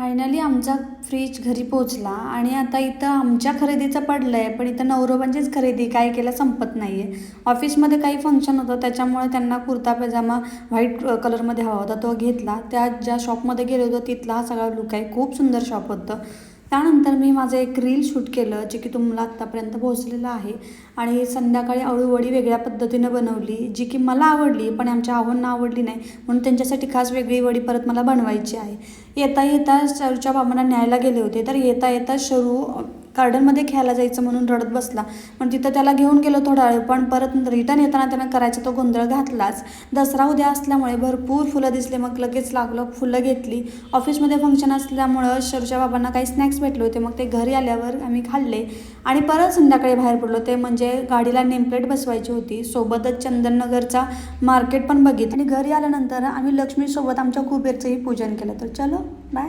Finally आमचा fridge घरी पोचला आणि आता इथं आमच्या खरेदीचं पडलं आहे पण इथं नवरोबांचीच खरेदी काय केलं संपत नाही आहे ऑफिसमध्ये काही फंक्शन होतं त्याच्यामुळे त्यांना कुर्ता पैजामा व्हाईट कलरमध्ये हवा होता तो घेतला. त्या ज्या शॉपमध्ये गेलो होतो तिथला हा सगळा लुक आहे. खूप सुंदर शॉप होतं. त्यानंतर मी माझं एक रील शूट केलं जे की तुम्हाला आत्तापर्यंत पोहोचलेलं आहे. आणि संध्याकाळी अळूवडी वेगळ्या पद्धतीनं बनवली जी की मला आवडली पण आमच्या आहोंना आवडली नाही. म्हणून त्यांच्यासाठी खास वेगळी वडी परत मला बनवायची आहे. येता येता शरूच्या बाबांना न्यायला गेले होते तर येता येता शरू गार्डनमध्ये खेळायला जायचं म्हणून रडत बसला. पण तिथं त्याला घेऊन गेलो थोडा वेळ पण परत रिटर्न येताना त्यानं करायचा तो गोंधळ घातलाच. दसरा उद्या असल्यामुळे भरपूर फुलं दिसले मग लगेच लागलो फुलं घेतली. ऑफिसमध्ये फंक्शन असल्यामुळं शरूच्या बाबांना काही स्नॅक्स भेटले होते मग ते घरी आल्यावर आम्ही खाल्ले. आणि परत संध्याकाळी बाहेर पडलो ते म्हणजे गाडीला नेमप्लेट बसवायची होती. सोबतच चंदननगरचा मार्केट पण बघितलं. आणि घरी आल्यानंतर आम्ही लक्ष्मीसोबत आमच्या कुबेरचंही पूजन केलं. तर चलो बाय